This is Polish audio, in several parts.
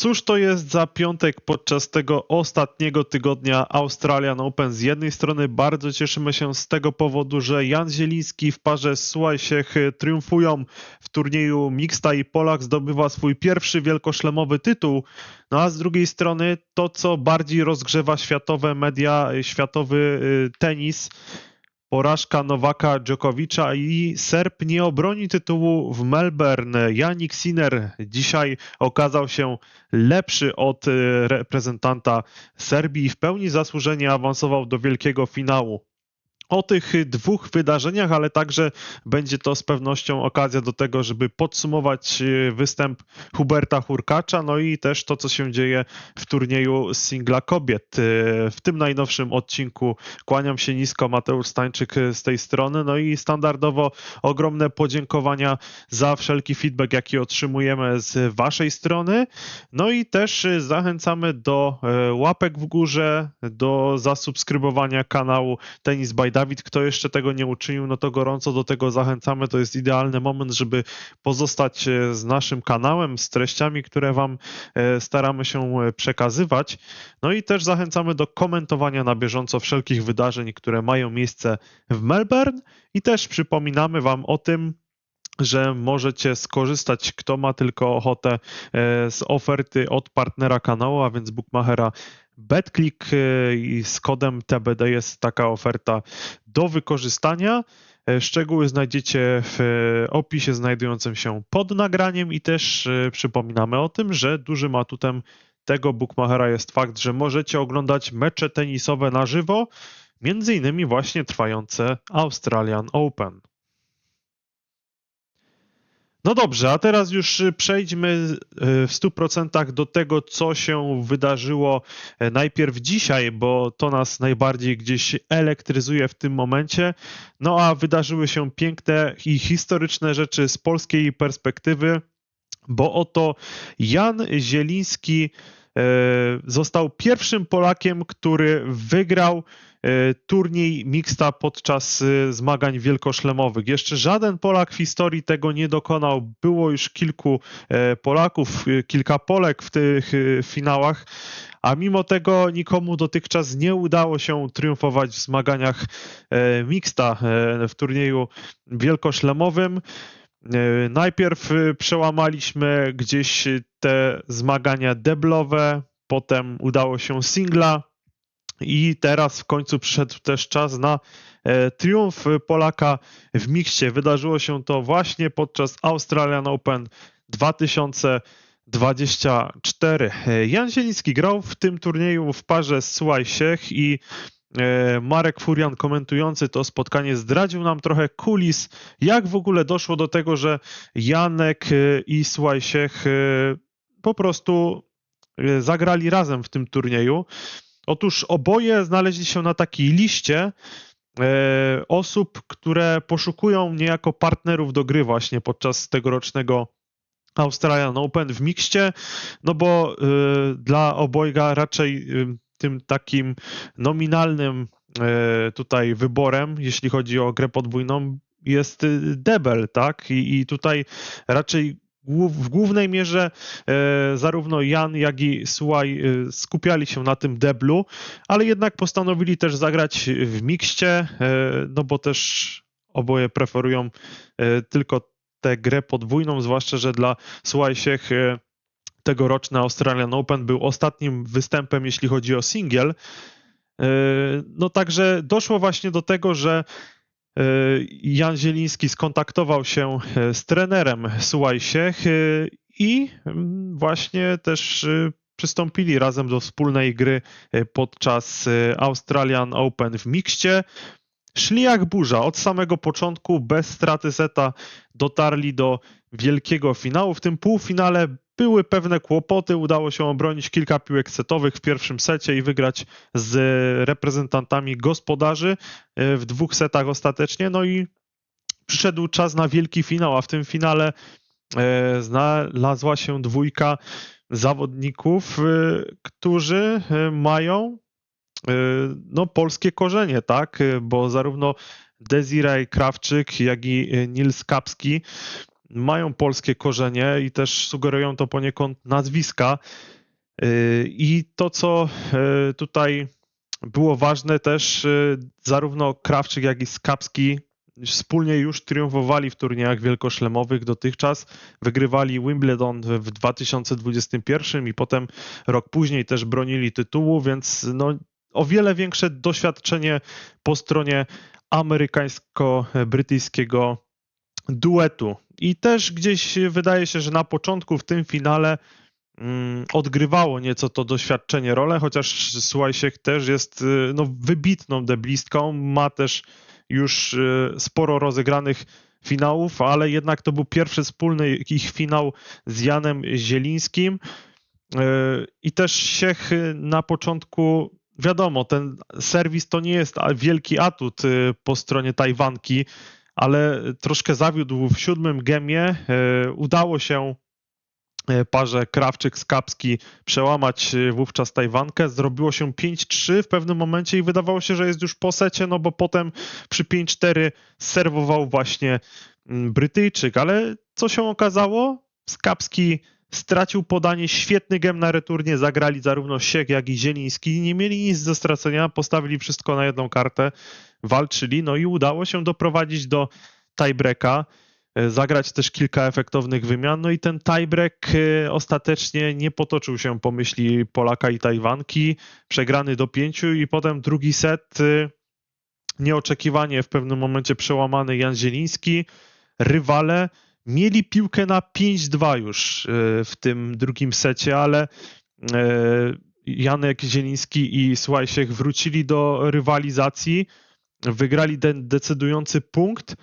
Cóż to jest za piątek podczas tego ostatniego tygodnia Australian Open? Z jednej strony bardzo cieszymy się z tego powodu, że Jan Zieliński w parze z Słuchajsiech triumfują w turnieju Mixta i Polak zdobywa swój pierwszy wielkoszlemowy tytuł. No a z drugiej strony to, co bardziej rozgrzewa światowe media, światowy y, tenis, porażka Nowaka Dżokowicza i Serb nie obroni tytułu w Melbourne. Janik Sinner dzisiaj okazał się lepszy od e, reprezentanta Serbii i w pełni zasłużenie awansował do wielkiego finału o tych dwóch wydarzeniach, ale także będzie to z pewnością okazja do tego, żeby podsumować e, występ Huberta Hurkacza, no i też to, co się dzieje w turnieju singla kobiet. E, w tym najnowszym odcinku kłaniam się nisko, Mateusz Stańczyk z tej strony, no i standardowo ogromne podziękowania za wszelki feedback, jaki otrzymujemy z waszej strony, no i też zachęcamy do e, łapek w górze, do zasubskrybowania kanału Tenis by Dawid, kto jeszcze tego nie uczynił, no to gorąco do tego zachęcamy. To jest idealny moment, żeby pozostać e, z naszym kanałem, z treściami, które Wam e, staramy się e, przekazywać. No i też zachęcamy do komentowania na bieżąco wszelkich wydarzeń, które mają miejsce w Melbourne. I też przypominamy Wam o tym, że możecie skorzystać, kto ma tylko ochotę, z oferty od partnera kanału, a więc Bookmachera BetClick y, i z kodem TBD jest taka oferta do wykorzystania. E, szczegóły znajdziecie w e, opisie znajdującym się pod nagraniem i też e, przypominamy o tym, że dużym atutem tego bookmachera jest fakt, że możecie oglądać mecze tenisowe na żywo, między innymi właśnie trwające Australian Open. No dobrze, a teraz już y, przejdźmy y, w 100% do tego, co się wydarzyło e, najpierw dzisiaj, bo to nas najbardziej gdzieś elektryzuje w tym momencie. No a wydarzyły się piękne i historyczne rzeczy z polskiej perspektywy, bo oto Jan Zieliński e, został pierwszym Polakiem, który wygrał turniej mixta podczas e, zmagań wielkoszlemowych. Jeszcze żaden Polak w historii tego nie dokonał. Było już kilku e, Polaków, kilka Polek w tych finałach, a mimo tego nikomu dotychczas nie udało się triumfować w zmaganiach mixta w turnieju wielkoszlemowym. Najpierw przełamaliśmy gdzieś te zmagania deblowe, potem udało się singla, i teraz w końcu przyszedł też czas na e, triumf Polaka w mikście. Wydarzyło się to właśnie podczas Australian Open 2024. E, Jan Zieliński grał w tym turnieju w parze z Słuchaj Siech i e, Marek Furian komentujący to spotkanie zdradził nam trochę kulis, jak w ogóle doszło do tego, że Janek i Słuchaj Siech po prostu zagrali razem w tym turnieju. Otóż oboje znaleźli się na takiej liście e, osób, które poszukują niejako partnerów do gry właśnie podczas tegorocznego Australian Open w mikście, no bo e, dla obojga raczej e, tym takim nominalnym tutaj wyborem, jeśli chodzi o grę podwójną, jest Debel, tak? I, i tutaj raczej w głównej mierze e, zarówno Jan, jak i Słuaj e, skupiali się na tym deblu, ale jednak postanowili też zagrać w mikście, e, no bo też oboje preferują tylko tę grę podwójną, zwłaszcza, że dla Słuajsiech tegoroczny Australian Open był ostatnim występem, jeśli chodzi o singiel. No także doszło właśnie do tego, że E, Jan Zieliński skontaktował się e, z trenerem Słuchajsiech e, i mm, właśnie też przystąpili razem do wspólnej gry podczas Australian Open w mikście. Szli jak burza. Od samego początku bez straty seta dotarli do wielkiego finału. W tym półfinale były pewne kłopoty, udało się obronić kilka piłek setowych w pierwszym secie i wygrać z reprezentantami gospodarzy e, w dwóch setach ostatecznie. No i przyszedł czas na wielki finał, a w tym finale e, znalazła się dwójka zawodników, e, którzy mają no, polskie korzenie, tak? Bo zarówno Desiree Krawczyk, jak i Nils Kapski mają polskie korzenie i też sugerują to poniekąd nazwiska. Y, I to, co y, tutaj było ważne też, y, zarówno Krawczyk, jak i Skapski wspólnie już triumfowali w turniejach wielkoszlemowych dotychczas. Wygrywali Wimbledon w 2021 i potem rok później też bronili tytułu, więc no, o wiele większe doświadczenie po stronie amerykańsko-brytyjskiego duetu. I też gdzieś wydaje się, że na początku w tym finale mm, odgrywało nieco to doświadczenie rolę, chociaż Słuchajsiek też jest y, no, wybitną deblistką, ma też już y, sporo rozegranych finałów, ale jednak to był pierwszy wspólny ich finał z Janem Zielińskim y, i też Siech na początku wiadomo, ten serwis to nie jest wielki atut po stronie Tajwanki, ale troszkę zawiódł w siódmym gemie. Udało się parze Krawczyk-Skapski przełamać wówczas Tajwankę. Zrobiło się 5-3 w pewnym momencie i wydawało się, że jest już po secie, no bo potem przy 5-4 serwował właśnie Brytyjczyk, ale co się okazało? Skapski stracił podanie, świetny gem na returnie, zagrali zarówno Siek, jak i Zieliński, nie mieli nic do stracenia, postawili wszystko na jedną kartę, walczyli, no i udało się doprowadzić do tiebreaka, e, zagrać też kilka efektownych wymian, no i ten tiebreak e, ostatecznie nie potoczył się po myśli Polaka i Tajwanki, przegrany do pięciu i potem drugi set e, nieoczekiwanie w pewnym momencie przełamany Jan Zieliński, rywale Mieli piłkę na 5-2 już e, w tym drugim secie, ale e, Janek Zieliński i Słuchajsiek wrócili do rywalizacji, wygrali ten decydujący punkt.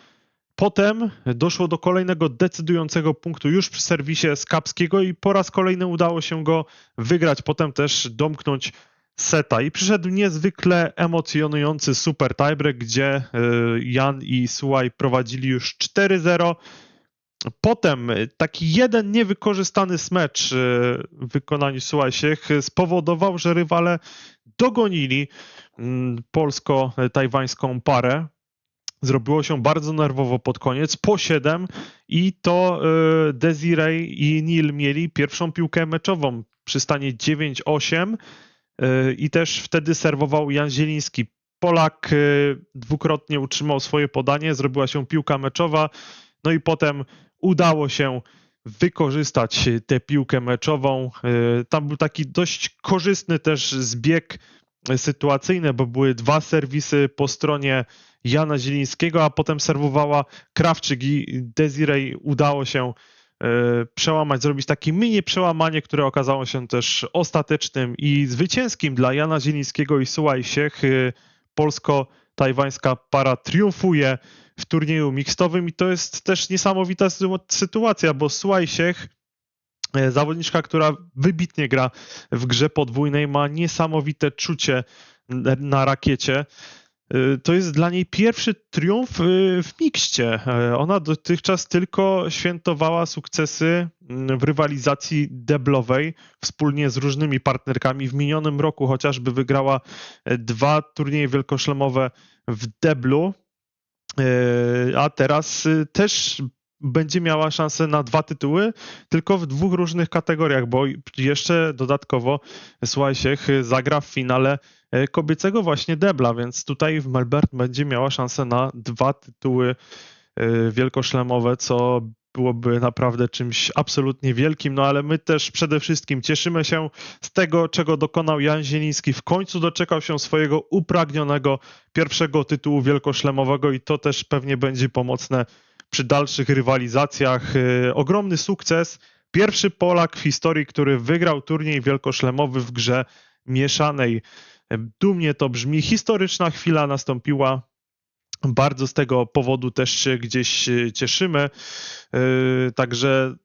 Potem doszło do kolejnego decydującego punktu już przy serwisie Skapskiego i po raz kolejny udało się go wygrać. Potem też domknąć seta i przyszedł niezwykle emocjonujący super tiebreak, gdzie e, Jan i Słuchaj prowadzili już 4-0. Potem taki jeden niewykorzystany smecz w wykonaniu Sułasiech spowodował, że rywale dogonili mm, polsko-tajwańską parę. Zrobiło się bardzo nerwowo pod koniec, po 7 i to e, Desiree i Neil mieli pierwszą piłkę meczową przy stanie 9-8 e, i też wtedy serwował Jan Zieliński. Polak dwukrotnie utrzymał swoje podanie, zrobiła się piłka meczowa, no i potem udało się wykorzystać tę piłkę meczową. E, tam był taki dość korzystny też zbieg sytuacyjny, bo były dwa serwisy po stronie Jana Zielińskiego, a potem serwowała Krawczyk i Desiree udało się e, przełamać, zrobić takie mini przełamanie, które okazało się też ostatecznym i zwycięskim dla Jana Zielińskiego i Sułaj Siech. E, polsko-tajwańska para triumfuje w turnieju mixtowym i to jest też niesamowita sytuacja, bo Siech, e, zawodniczka, która wybitnie gra w grze podwójnej, ma niesamowite czucie na rakiecie. E, to jest dla niej pierwszy triumf e, w mikście. Ona dotychczas tylko świętowała sukcesy mm, w rywalizacji deblowej wspólnie z różnymi partnerkami. W minionym roku chociażby wygrała dwa turnieje wielkoszlemowe w deblu, E, a teraz y, też będzie miała szansę na dwa tytuły, tylko w dwóch różnych kategoriach, bo jeszcze dodatkowo Słuchajsiech zagra w finale e, kobiecego właśnie debla, więc tutaj w Melbourne będzie miała szansę na dwa tytuły e, wielkoszlemowe, co byłoby naprawdę czymś absolutnie wielkim, no ale my też przede wszystkim cieszymy się z tego, czego dokonał Jan Zieliński. W końcu doczekał się swojego upragnionego pierwszego tytułu wielkoszlemowego i to też pewnie będzie pomocne przy dalszych rywalizacjach. Y, ogromny sukces. Pierwszy Polak w historii, który wygrał turniej wielkoszlemowy w grze mieszanej. Dumnie to brzmi. Historyczna chwila nastąpiła bardzo z tego powodu też się gdzieś e, cieszymy. E, także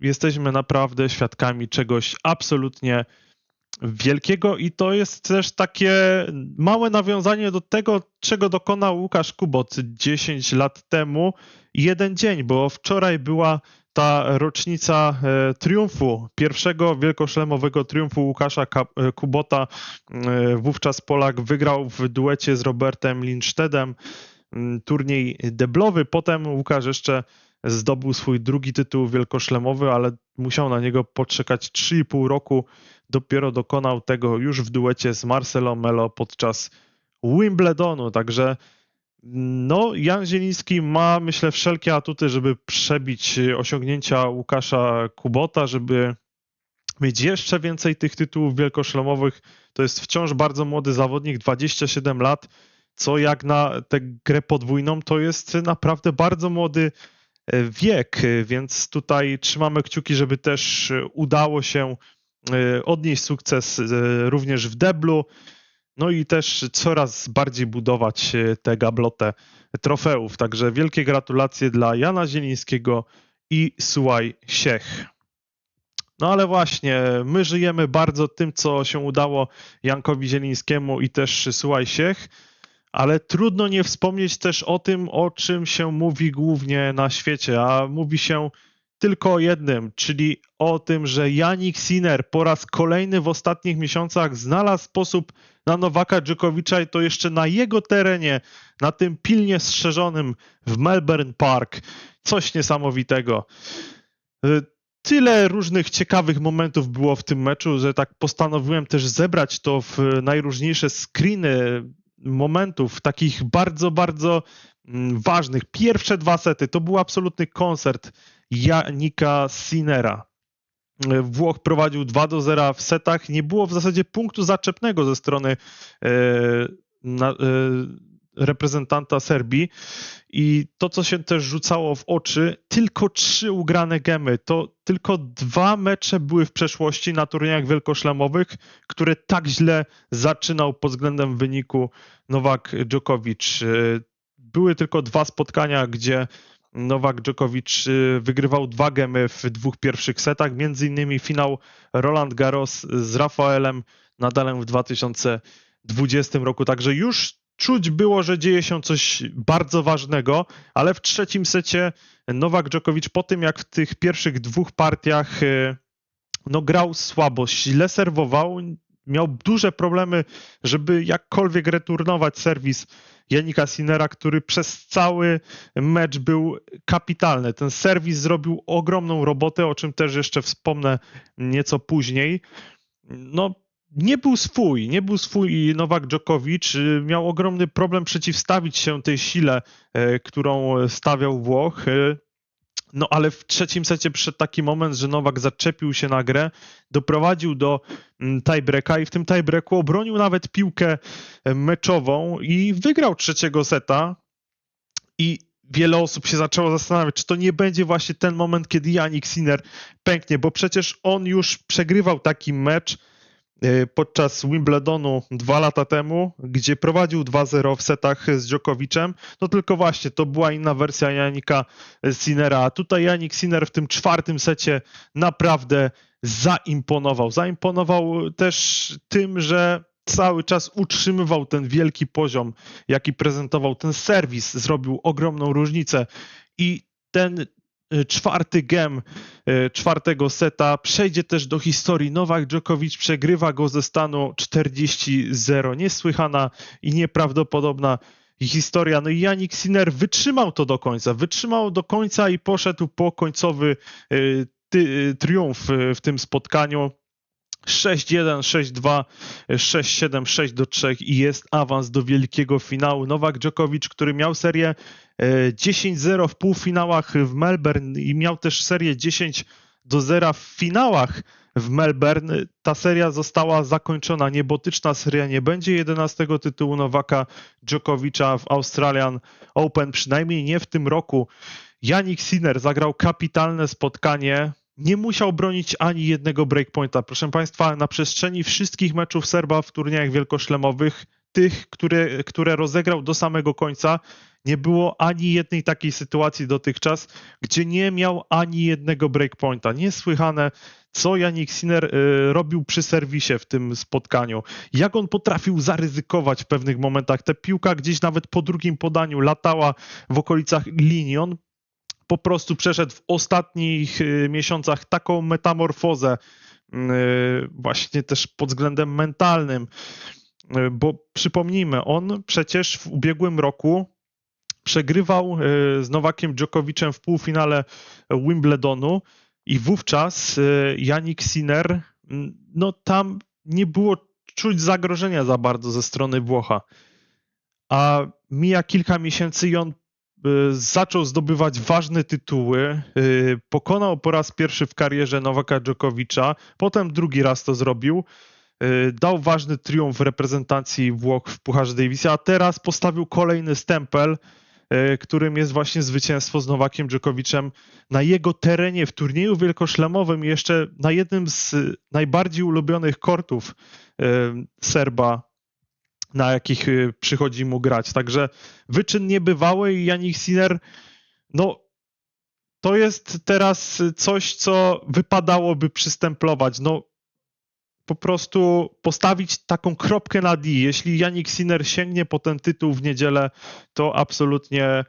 jesteśmy naprawdę świadkami czegoś absolutnie wielkiego i to jest też takie małe nawiązanie do tego, czego dokonał Łukasz Kubot 10 lat temu. Jeden dzień, bo wczoraj była ta rocznica e, triumfu, pierwszego wielkoszlemowego triumfu Łukasza Kubota. Wówczas Polak wygrał w duecie z Robertem Lindstedem turniej deblowy. Potem Łukasz jeszcze zdobył swój drugi tytuł wielkoszlemowy, ale musiał na niego poczekać 3,5 roku. Dopiero dokonał tego już w duecie z Marcelo Melo podczas Wimbledonu. Także no, Jan Zieliński ma, myślę, wszelkie atuty, żeby przebić osiągnięcia Łukasza Kubota, żeby mieć jeszcze więcej tych tytułów wielkoszlemowych. To jest wciąż bardzo młody zawodnik, 27 lat, co jak na tę grę podwójną to jest naprawdę bardzo młody e, wiek, więc tutaj trzymamy kciuki, żeby też udało się e, odnieść sukces e, również w deblu. No i też coraz bardziej budować tę gablotę trofeów. Także wielkie gratulacje dla Jana Zielińskiego i Sułaj Siech. No ale właśnie, my żyjemy bardzo tym, co się udało Jankowi Zielińskiemu i też Sułaj Siech, ale trudno nie wspomnieć też o tym, o czym się mówi głównie na świecie, a mówi się tylko o jednym, czyli o tym, że Janik Sinner po raz kolejny w ostatnich miesiącach znalazł sposób na Nowaka Dżokowicza i to jeszcze na jego terenie, na tym pilnie strzeżonym w Melbourne Park. Coś niesamowitego. Y, tyle różnych ciekawych momentów było w tym meczu, że tak postanowiłem też zebrać to w najróżniejsze screeny momentów, takich bardzo, bardzo mm, ważnych. Pierwsze dwa sety to był absolutny koncert Janika Sinera. Włoch prowadził 2 do 0 w setach. Nie było w zasadzie punktu zaczepnego ze strony e, na, e, reprezentanta Serbii. I to, co się też rzucało w oczy, tylko trzy ugrane gemy. To tylko dwa mecze były w przeszłości na turniejach wielkoszlemowych, które tak źle zaczynał pod względem wyniku Nowak Djokovic. E, były tylko dwa spotkania, gdzie Nowak Djokovic y, wygrywał dwa gemy w dwóch pierwszych setach, między innymi finał Roland Garros z Rafaelem Nadalem w 2020 roku. Także już czuć było, że dzieje się coś bardzo ważnego, ale w trzecim secie Nowak Djokovic po tym, jak w tych pierwszych dwóch partiach y, no, grał słabo, źle serwował, miał duże problemy, żeby jakkolwiek returnować serwis Janika Sinera, który przez cały mecz był kapitalny. Ten serwis zrobił ogromną robotę, o czym też jeszcze wspomnę nieco później. No, nie był swój, nie był swój Nowak Djokovic. Miał ogromny problem przeciwstawić się tej sile, e, którą stawiał Włoch. No ale w trzecim secie przyszedł taki moment, że Nowak zaczepił się na grę, doprowadził do mm, tiebreaka i w tym tiebreaku obronił nawet piłkę e, meczową i wygrał trzeciego seta. I wiele osób się zaczęło zastanawiać, czy to nie będzie właśnie ten moment, kiedy Janik Sinner pęknie, bo przecież on już przegrywał taki mecz podczas Wimbledonu dwa lata temu, gdzie prowadził 2-0 w setach z Djokovicem, no tylko właśnie to była inna wersja Janika Sinera, a tutaj Janik Sinner w tym czwartym secie naprawdę zaimponował. Zaimponował też tym, że cały czas utrzymywał ten wielki poziom, jaki prezentował ten serwis, zrobił ogromną różnicę i ten Y, czwarty gem y, czwartego seta przejdzie też do historii. Nowak Djokovic przegrywa go ze stanu 40-0. Niesłychana i nieprawdopodobna historia. No i Janik Sinner wytrzymał to do końca. Wytrzymał do końca i poszedł po końcowy y, triumf w tym spotkaniu. 6-1, 6-2, 6-7, 6-3 i jest awans do wielkiego finału. Nowak Djokovic, który miał serię 10-0 e, w półfinałach w Melbourne i miał też serię 10 do 0 w finałach w Melbourne. Ta seria została zakończona. Niebotyczna seria nie będzie 11 tytułu Nowaka Djokovicza w Australian Open, przynajmniej nie w tym roku. Janik Sinner zagrał kapitalne spotkanie nie musiał bronić ani jednego breakpointa. Proszę Państwa, na przestrzeni wszystkich meczów Serba w turniejach wielkoszlemowych, tych, które, które rozegrał do samego końca, nie było ani jednej takiej sytuacji dotychczas, gdzie nie miał ani jednego breakpointa. Niesłychane, co Janik Sinner y, robił przy serwisie w tym spotkaniu. Jak on potrafił zaryzykować w pewnych momentach. Te piłka gdzieś nawet po drugim podaniu latała w okolicach linii. On po prostu przeszedł w ostatnich y, miesiącach taką metamorfozę, y, właśnie też pod względem mentalnym, y, bo przypomnijmy, on przecież w ubiegłym roku przegrywał z Nowakiem Djokoviczem w półfinale Wimbledonu i wówczas Janik Sinner, no tam nie było czuć zagrożenia za bardzo ze strony Włocha. A mija kilka miesięcy i on zaczął zdobywać ważne tytuły. y, Pokonał po raz pierwszy w karierze Nowaka Dżokowicza, potem drugi raz to zrobił. y, Dał ważny triumf reprezentacji Włoch w Pucharze Davisa, a teraz postawił kolejny stempel, y, którym jest właśnie zwycięstwo z Nowakiem Dżokowiczem na jego terenie w turnieju wielkoszlemowym jeszcze na jednym z y, najbardziej ulubionych kortów y, Serba, na jakich y, przychodzi mu grać. Także wyczyn niebywały i Janik Sinner, no to jest teraz coś, co wypadałoby przystemplować. No po prostu postawić taką kropkę na D. Jeśli Janik Sinner sięgnie po ten tytuł w niedzielę, to absolutnie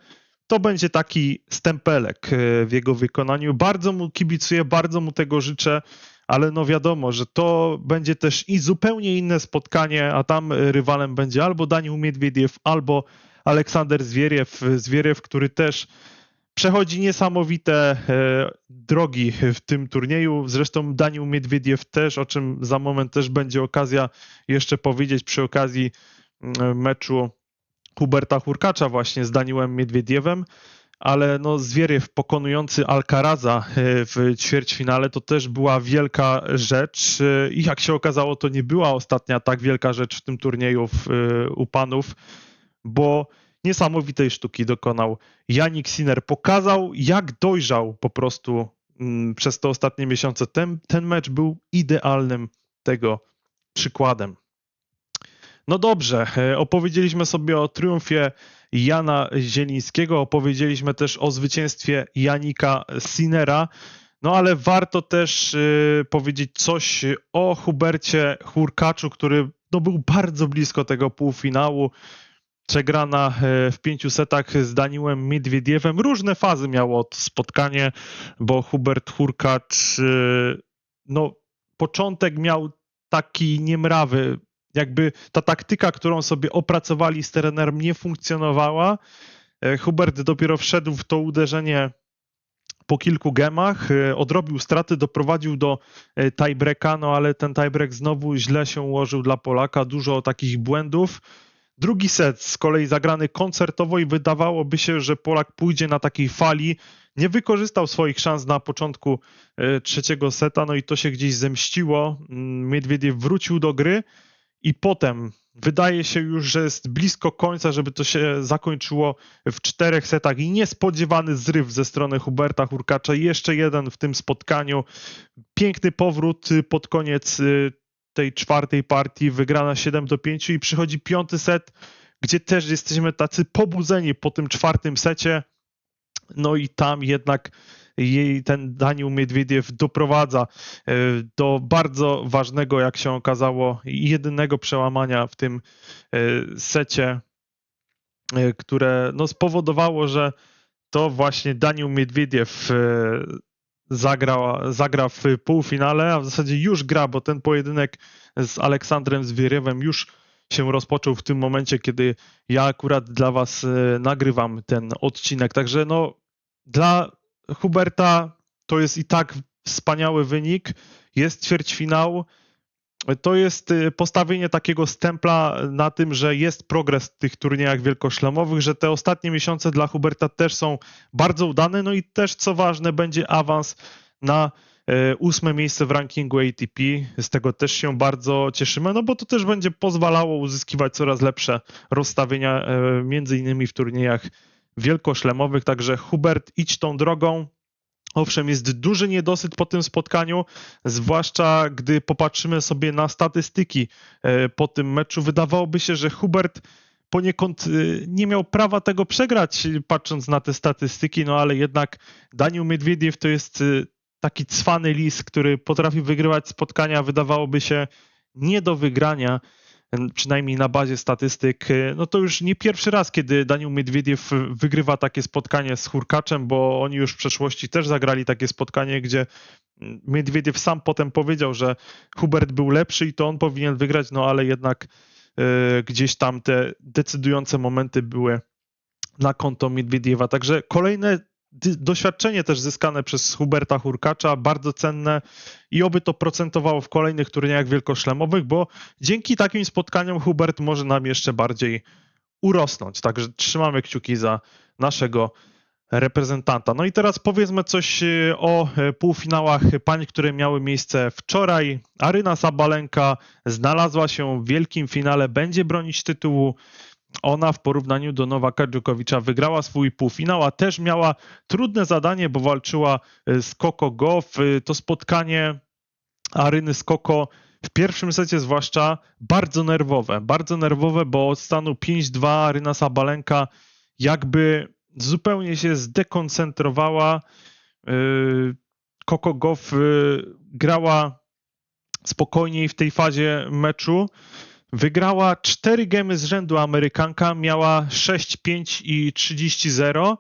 to będzie taki stempelek y, w jego wykonaniu. Bardzo mu kibicuję, bardzo mu tego życzę, ale no wiadomo, że to będzie też i zupełnie inne spotkanie, a tam y, rywalem będzie albo Daniel Miedwiediew, albo Aleksander Zwieriew, Zwieriew, który też przechodzi niesamowite e, drogi w tym turnieju. Zresztą Daniel Miedwiediew też, o czym za moment też będzie okazja jeszcze powiedzieć przy okazji mm, meczu Huberta Hurkacza właśnie z Daniłem Miedwiediewem, ale no Zwieriew pokonujący Alcaraza e, w ćwierćfinale to też była wielka rzecz e, i jak się okazało to nie była ostatnia tak wielka rzecz w tym turnieju w, e, u panów, bo niesamowitej sztuki dokonał Janik Sinner. Pokazał jak dojrzał po prostu mm, przez te ostatnie miesiące. Ten, ten mecz był idealnym tego przykładem. No dobrze, opowiedzieliśmy sobie o triumfie Jana Zielińskiego, opowiedzieliśmy też o zwycięstwie Janika Sinera, no ale warto też e, powiedzieć coś o Hubercie Hurkaczu, który no, był bardzo blisko tego półfinału. Przegrana e, w pięciu setach z Daniłem Miedwiediewem. Różne fazy miało to spotkanie, bo Hubert Hurkacz, no początek miał taki niemrawy, jakby ta taktyka, którą sobie opracowali z trenerem nie funkcjonowała. E, Hubert dopiero wszedł w to uderzenie po kilku gemach, e, odrobił straty, doprowadził do e, tiebreaka, no ale ten tiebreak znowu źle się ułożył dla Polaka, dużo takich błędów. Drugi set z kolei zagrany koncertowo i wydawałoby się, że Polak pójdzie na takiej fali. Nie wykorzystał swoich szans na początku trzeciego seta, no i to się gdzieś zemściło. Miedwiediew wrócił do gry, i potem wydaje się już, że jest blisko końca, żeby to się zakończyło w czterech setach i niespodziewany zryw ze strony Huberta Hurkacza. Jeszcze jeden w tym spotkaniu. Piękny powrót pod koniec y, tej czwartej partii, wygrana 7 do 5 i przychodzi piąty set, gdzie też jesteśmy tacy pobudzeni po tym czwartym secie. No i tam jednak jej ten Daniel Miedwiediew doprowadza e, do bardzo ważnego, jak się okazało, jedynego przełamania w tym e, secie, e, które no, spowodowało, że to właśnie Daniel Miedwiediew zagra, zagra w półfinale, a w zasadzie już gra, bo ten pojedynek z Aleksandrem Zwieriewem już się rozpoczął w tym momencie, kiedy ja akurat dla Was nagrywam ten odcinek. Także no, dla Huberta to jest i tak wspaniały wynik. Jest ćwierćfinał. To jest y, postawienie takiego stempla na tym, że jest progres w tych turniejach wielkoszlemowych, że te ostatnie miesiące dla Huberta też są bardzo udane. No i też, co ważne, będzie awans na y, ósme miejsce w rankingu ATP. Z tego też się bardzo cieszymy, no bo to też będzie pozwalało uzyskiwać coraz lepsze rozstawienia, y, między innymi w turniejach wielkoszlemowych, także Hubert, idź tą drogą. Owszem, jest duży niedosyt po tym spotkaniu, zwłaszcza gdy popatrzymy sobie na statystyki e, po tym meczu. Wydawałoby się, że Hubert poniekąd e, nie miał prawa tego przegrać, patrząc na te statystyki, no ale jednak Daniel Miedwiediew to jest e, taki cwany lis, który potrafi wygrywać spotkania, wydawałoby się nie do wygrania przynajmniej na bazie statystyk, e, no to już nie pierwszy raz, kiedy Daniel Miedwiediew wygrywa takie spotkanie z Hurkaczem, bo oni już w przeszłości też zagrali takie spotkanie, gdzie Miedwiediew sam potem powiedział, że Hubert był lepszy i to on powinien wygrać, no ale jednak e, gdzieś tam te decydujące momenty były na konto Miedwiediewa. Także kolejne doświadczenie też zyskane przez Huberta Hurkacza, bardzo cenne i oby to procentowało w kolejnych turniejach wielkoszlemowych, bo dzięki takim spotkaniom Hubert może nam jeszcze bardziej urosnąć. Także trzymamy kciuki za naszego reprezentanta. No i teraz powiedzmy coś y, o y, półfinałach pań, które miały miejsce wczoraj. Aryna Sabalenka znalazła się w wielkim finale, będzie bronić tytułu. Ona w porównaniu do Nowaka Dżokowicza wygrała swój półfinał, a też miała trudne zadanie, bo walczyła y, z Coco Goff. Y, To spotkanie Aryny z Coco w pierwszym secie zwłaszcza bardzo nerwowe. Bardzo nerwowe, bo od stanu 5-2 Aryna Sabalenka jakby zupełnie się zdekoncentrowała. Yy, Coco Goff grała spokojniej w tej fazie meczu. Wygrała 4 gemy z rzędu Amerykanka, miała 6-5 i 30-0.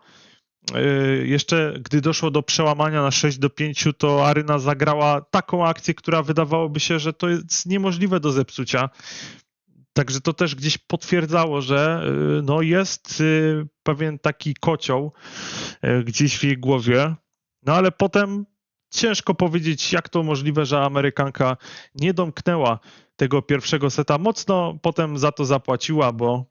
Yy, Jeszcze gdy doszło do przełamania na 6 do 5, to Aryna zagrała taką akcję, która wydawałoby się, że to jest niemożliwe do zepsucia. Także to też gdzieś potwierdzało, że yy, no jest yy, pewien taki kocioł gdzieś w jej głowie. No ale potem ciężko powiedzieć, jak to możliwe, że Amerykanka nie domknęła tego pierwszego seta. Mocno potem za to zapłaciła, bo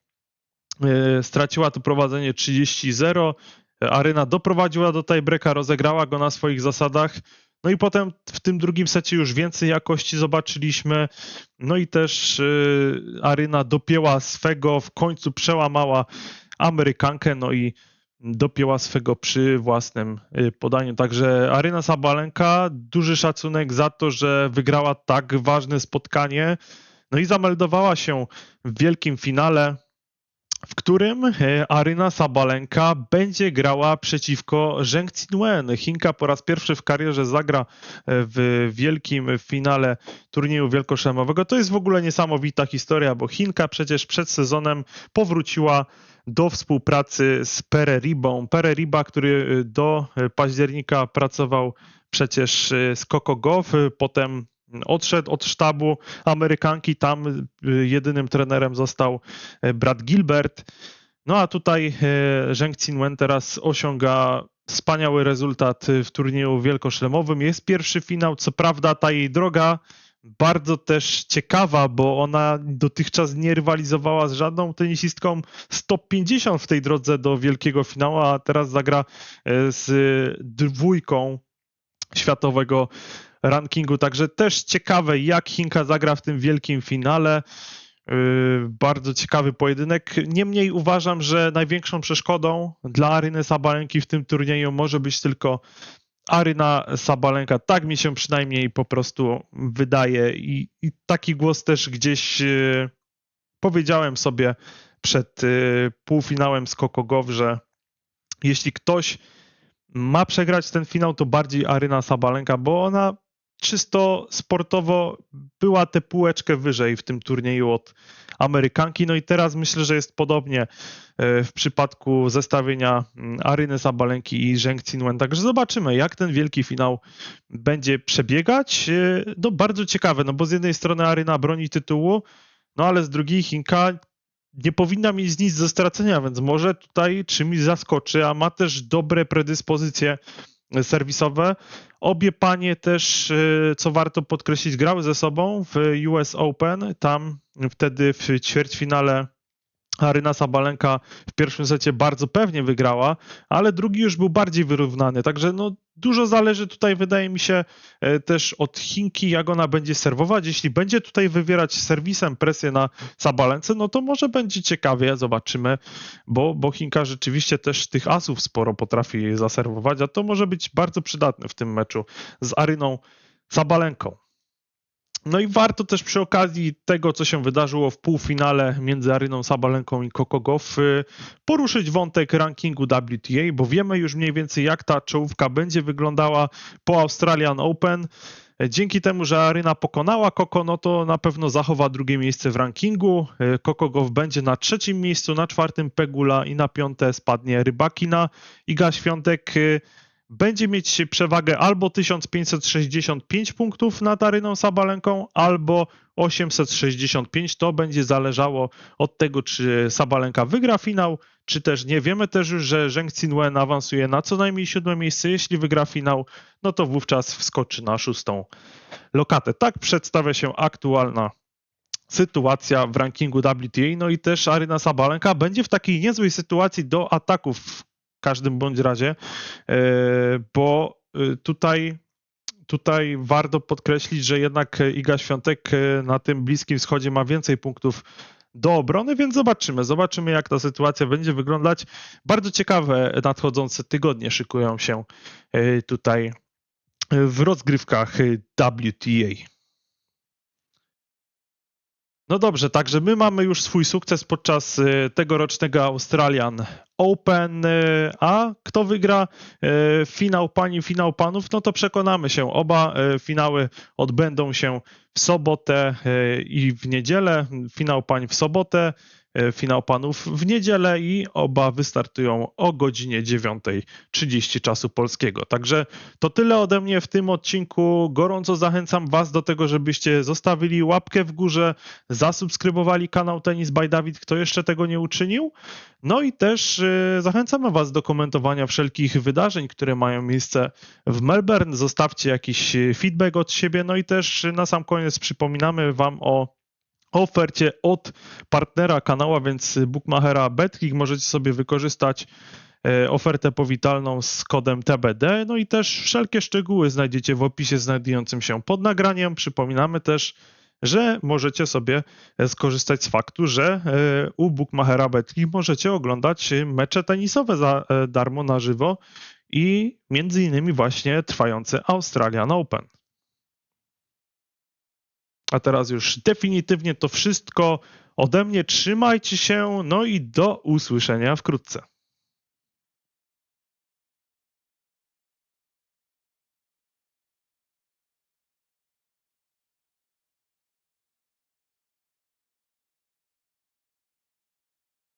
yy, straciła to prowadzenie 30-0. Aryna doprowadziła do tiebreaka, rozegrała go na swoich zasadach. No i potem w tym drugim secie już więcej jakości zobaczyliśmy. No i też yy, Aryna dopięła swego, w końcu przełamała Amerykankę, no i dopięła swego przy własnym y, podaniu. Także Aryna Sabalenka, duży szacunek za to, że wygrała tak ważne spotkanie. No i zameldowała się w wielkim finale, w którym e, Aryna Sabalenka będzie grała przeciwko Zheng Qinwen. Chinka po raz pierwszy w karierze zagra e, w wielkim finale turnieju wielkoszlemowego. To jest w ogóle niesamowita historia, bo Chinka przecież przed sezonem powróciła do współpracy z Pere Ribą. Pere Riba, który e, do października pracował przecież e, z Coco Goff, e, potem odszedł od sztabu Amerykanki, tam jedynym trenerem został Brad Gilbert. No a tutaj Zheng Qinwen teraz osiąga wspaniały rezultat w turnieju wielkoszlemowym. Jest pierwszy finał, co prawda ta jej droga bardzo też ciekawa, bo ona dotychczas nie rywalizowała z żadną tenisistką z top 50 w tej drodze do wielkiego finału, a teraz zagra e, z dwójką światowego rankingu. Także też ciekawe, jak Chinka zagra w tym wielkim finale. Yy, Bardzo ciekawy pojedynek. Niemniej uważam, że największą przeszkodą dla Aryny Sabalenki w tym turnieju może być tylko Aryna Sabalenka. Tak mi się przynajmniej po prostu wydaje i, i taki głos też gdzieś yy, powiedziałem sobie przed yy, półfinałem z Kokogow, że jeśli ktoś ma przegrać ten finał, to bardziej Aryna Sabalenka, bo ona czysto sportowo była tę półeczkę wyżej w tym turnieju od Amerykanki. No i teraz myślę, że jest podobnie e, w przypadku zestawienia mm, Aryny Sabalenki i Zheng Qinwen. Także zobaczymy, jak ten wielki finał będzie przebiegać. E, No bardzo ciekawe, no bo z jednej strony Aryna broni tytułu, no ale z drugiej Chinka nie powinna mieć nic do stracenia, więc może tutaj czymś zaskoczy, a ma też dobre predyspozycje serwisowe. Obie panie też, y, co warto podkreślić, grały ze sobą w US Open. Tam wtedy w ćwierćfinale Aryna Sabalenka w pierwszym secie bardzo pewnie wygrała, ale drugi już był bardziej wyrównany. Także no, dużo zależy tutaj, wydaje mi się, e, też od Chinki, jak ona będzie serwować. Jeśli będzie tutaj wywierać serwisem presję na Sabalence, no to może będzie ciekawie, zobaczymy, bo, bo Chinka rzeczywiście też tych asów sporo potrafi zaserwować, a to może być bardzo przydatne w tym meczu z Aryną Sabalenką. No i warto też przy okazji tego, co się wydarzyło w półfinale między Aryną Sabalenką i Gauff, y, poruszyć wątek rankingu WTA, bo wiemy już mniej więcej, jak ta czołówka będzie wyglądała po Australian Open. Dzięki temu, że Aryna pokonała Coco, no to na pewno zachowa drugie miejsce w rankingu. Y, Coco Gauff będzie na trzecim miejscu, na czwartym Pegula i na piąte spadnie Rybakina. Iga Świątek y, będzie mieć przewagę albo 1565 punktów nad Aryną Sabalenką, albo 865. To będzie zależało od tego, czy Sabalenka wygra finał, czy też nie. Wiemy też już, że Zheng Qinwen awansuje na co najmniej siódme miejsce. Jeśli wygra finał, no to wówczas wskoczy na szóstą lokatę. Tak przedstawia się aktualna sytuacja w rankingu WTA. No i też Aryna Sabalenka będzie w takiej niezłej sytuacji do ataków każdym bądź razie, e, bo e, tutaj tutaj warto podkreślić, że jednak Iga Świątek e, na tym Bliskim Wschodzie ma więcej punktów do obrony, więc zobaczymy. Zobaczymy, jak ta sytuacja będzie wyglądać. Bardzo ciekawe nadchodzące tygodnie szykują się tutaj w rozgrywkach WTA. No dobrze, także my mamy już swój sukces podczas e, tegorocznego Australian Open, e, a kto wygra e, finał pani, finał panów, no to przekonamy się. Oba finały odbędą się w sobotę i w niedzielę. Finał pań w sobotę, finał panów w niedzielę i oba wystartują o godzinie 9.30 czasu polskiego. Także to tyle ode mnie w tym odcinku. Gorąco zachęcam Was do tego, żebyście zostawili łapkę w górze, zasubskrybowali kanał Tenis by kto jeszcze tego nie uczynił. No i też y, zachęcamy Was do komentowania wszelkich wydarzeń, które mają miejsce w Melbourne. Zostawcie jakiś feedback od siebie. No i też na sam koniec przypominamy Wam o ofercie od partnera kanała, więc Bookmachera Betclick możecie sobie wykorzystać e, ofertę powitalną z kodem TBD. No i też wszelkie szczegóły znajdziecie w opisie znajdującym się pod nagraniem. Przypominamy też, że możecie sobie skorzystać z faktu, że e, u Bookmachera Betclick możecie oglądać mecze tenisowe za e, darmo na żywo i między innymi właśnie trwający Australian Open. A teraz już definitywnie to wszystko ode mnie. Trzymajcie się, no i do usłyszenia wkrótce.